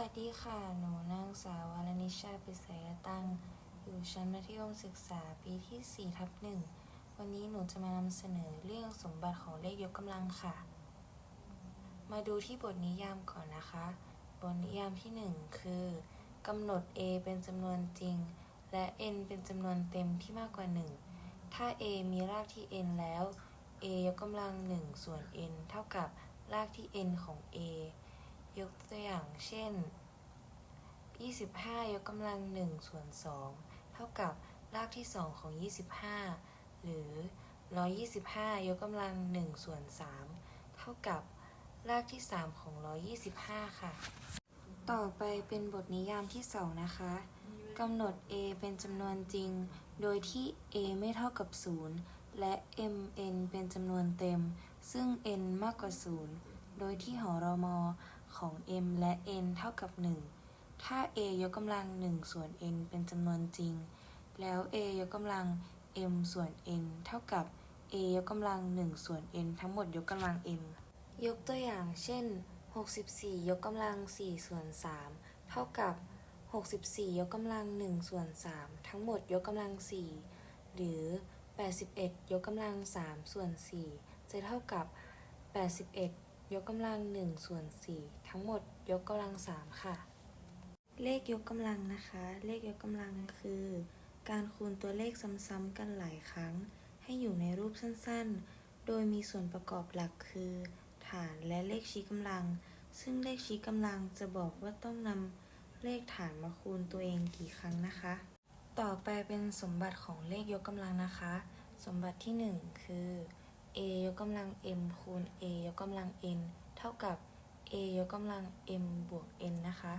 วัสดีค่ะ หนูนางสาววรนิชาปิษยตังอยู่ชั้นมัธยมศึกษาปีที่4ทับหนึ่ง วันนี้หนูจะมานำเสนอเรื่องสมบัติของเลขยกกำลังค่ะ มาดูที่บทนิยามก่อนนะคะ บทนิยามที่ 1 คือกำหนด a เป็นจำนวนจริง และ n เป็นจำนวนเต็มที่มากกว่า 1 ถ้า a มีรากที่ n แล้ว a ยกกำลัง1ส่วน n เท่ากับรากที่ n ของ a ยกตัวอย่างเช่น 25 ยกกำลัง 1 ส่วน 2 เท่ากับรากที่ 2 ของ 25 หรือ 125 ยกกำลัง 1 ส่วน 3 เท่ากับรากที่ 3 ของ 125 ค่ะ ต่อไปเป็นบทนิยามที่ 2 นะคะกำหนด a เป็นจำนวนจริง โดยที่ a ไม่เท่ากับ 0 และ mn เป็นจำนวนเต็ม ซึ่ง n มากกว่า 0 โดยที่หอรมของ m และ n เท่ากับ 1 ถ้า a ยกกำลัง 1 ส่วน n เป็นจำนวนจริง แล้ว a ยกกำลัง m ส่วน n เท่ากับ a ยกกำลัง 1 ส่วน n ทั้งหมดยกกำลัง m ยกตัวอย่างเช่น 64 ยกกำลัง 4 ส่วน 3 เท่ากับ 64 ยกกำลัง 1 ส่วน 3 ทั้งหมดยกกำลัง 4 หรือ 81 ยกกำลัง 3 ส่วน 4 จะเท่ากับ 81 ยกกำลัง1ส่วน4ทั้งหมดยกกำลัง 3 ค่ะ เลขยกกำลังนะคะ เลขยกกำลังคือ การคูณตัวเลขซ้ำๆกันหลายครั้ง ให้อยู่ในรูปสั้นๆ โดยมีส่วนประกอบหลักคือ ฐานและเลขชี้กำลัง ซึ่งเลขชี้กำลังจะบอกว่าต้องนำเลขฐานมาคูณตัวเองกี่ครั้งนะคะ ต่อไปเป็นสมบัติของเลขยกกำลังนะคะ สมบัติที่ 1 คือ a ยกกำลัง m คูณ a ยกกำลัง n เท่ากับ a ยกกำลัง m บวก n นะคะ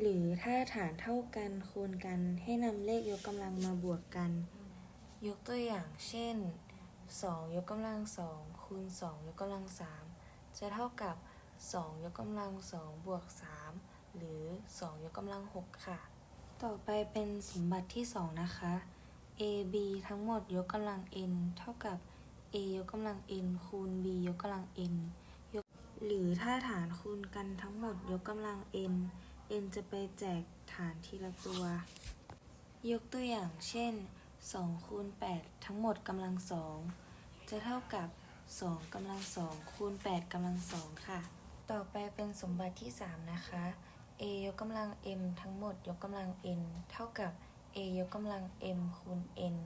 หรือถ้าฐานเท่ากันคูณกันให้นำเลขยกกำลังมาบวกกัน ยกตัวอย่างเช่น 2 ยกกำลัง 2 คูณ 2 ยกกำลัง 3 จะเท่ากับ 2 ยกกำลัง 2 บวก 3 หรือ 2 ยกกำลัง 6 ค่ะ ต่อไปเป็นสมบัติที่ 2 นะคะ a b ทั้งหมดยกกำลัง n เท่ากับ a ยกกำลัง n คูณ b ยกกำลัง n ยกหรือถ้าฐานคูณกันทั้งหมดยกกำลัง n n จะไปแจกฐานทีละตัว ยกตัวอย่างเช่น2คูณ8ทั้งหมดกำลัง2จะเท่ากับ2กำลัง2คูณ8กำลัง2ค่ะ ต่อไปเป็นสมบัติที่ 3 นะคะ a ยกกำลัง m ทั้งหมดยกกำลัง n เท่ากับ a ยกกำลัง m คูณ n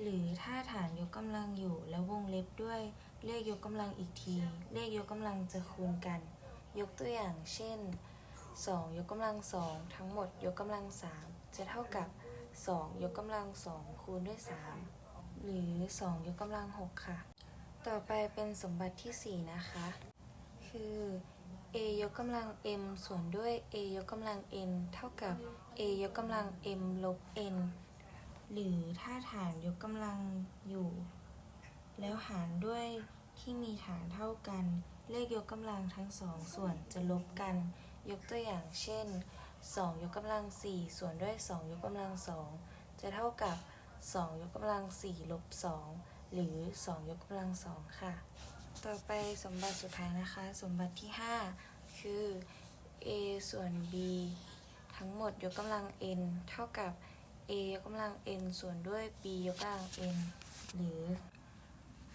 หรือถ้าฐานยกกำลังอยู่แล้ววงเล็บด้วยเลขยกกำลังอีกที เลขยกกำลังจะคูณกัน ยกตัวอย่างเช่น 2 ยกกำลัง2ทั้งหมดยกกำลัง3จะเท่ากับ 2 ยกกำลัง2คูณด้วย 3 หรือ 2 ยกกำลัง 6 ค่ะ ต่อไปเป็นสมบัติที่ 4 นะคะ คือ a ยกกำลัง m ส่วนด้วย a ยกกำลัง n เท่ากับ a ยกกำลัง m ลบ n หรือถ้าฐานยกกำลังอยู่ แล้วหารด้วยที่มีฐานเท่ากัน เลขยกกำลังทั้งสองส่วนจะลบกัน ยกตัวอย่างเช่น 2 ยกกำลัง 4 ส่วนด้วย 2 ยกกำลัง 2 จะเท่ากับ 2 ยกกำลัง 4 ลบ 2 หรือ 2 ยกกำลัง 2 ค่ะ ต่อไปสมบัติสุดท้ายนะคะ สมบัติที่ 5 คือ a ส่วน b ทั้งหมดยกกำลัง n เท่ากับ a ยกกำลัง n ส่วนด้วย b ยกกำลัง n หรือ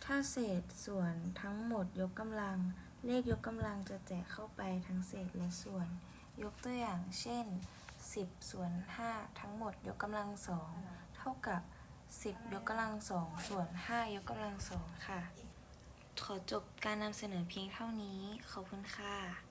ถ้าเศษส่วนทั้งหมดยกกำลัง เลขยกกำลังจะแจกเข้าไปทั้งเศษและส่วน ยกตัวอย่างเช่น 10 ส่วน 5 ทั้งหมดยกกำลัง2เท่ากับ 10 ยกกำลัง2ส่วน 5 ยกกำลัง2ค่ะ ขอจบการนำเสนอเพียงเท่านี้ ขอบคุณค่ะ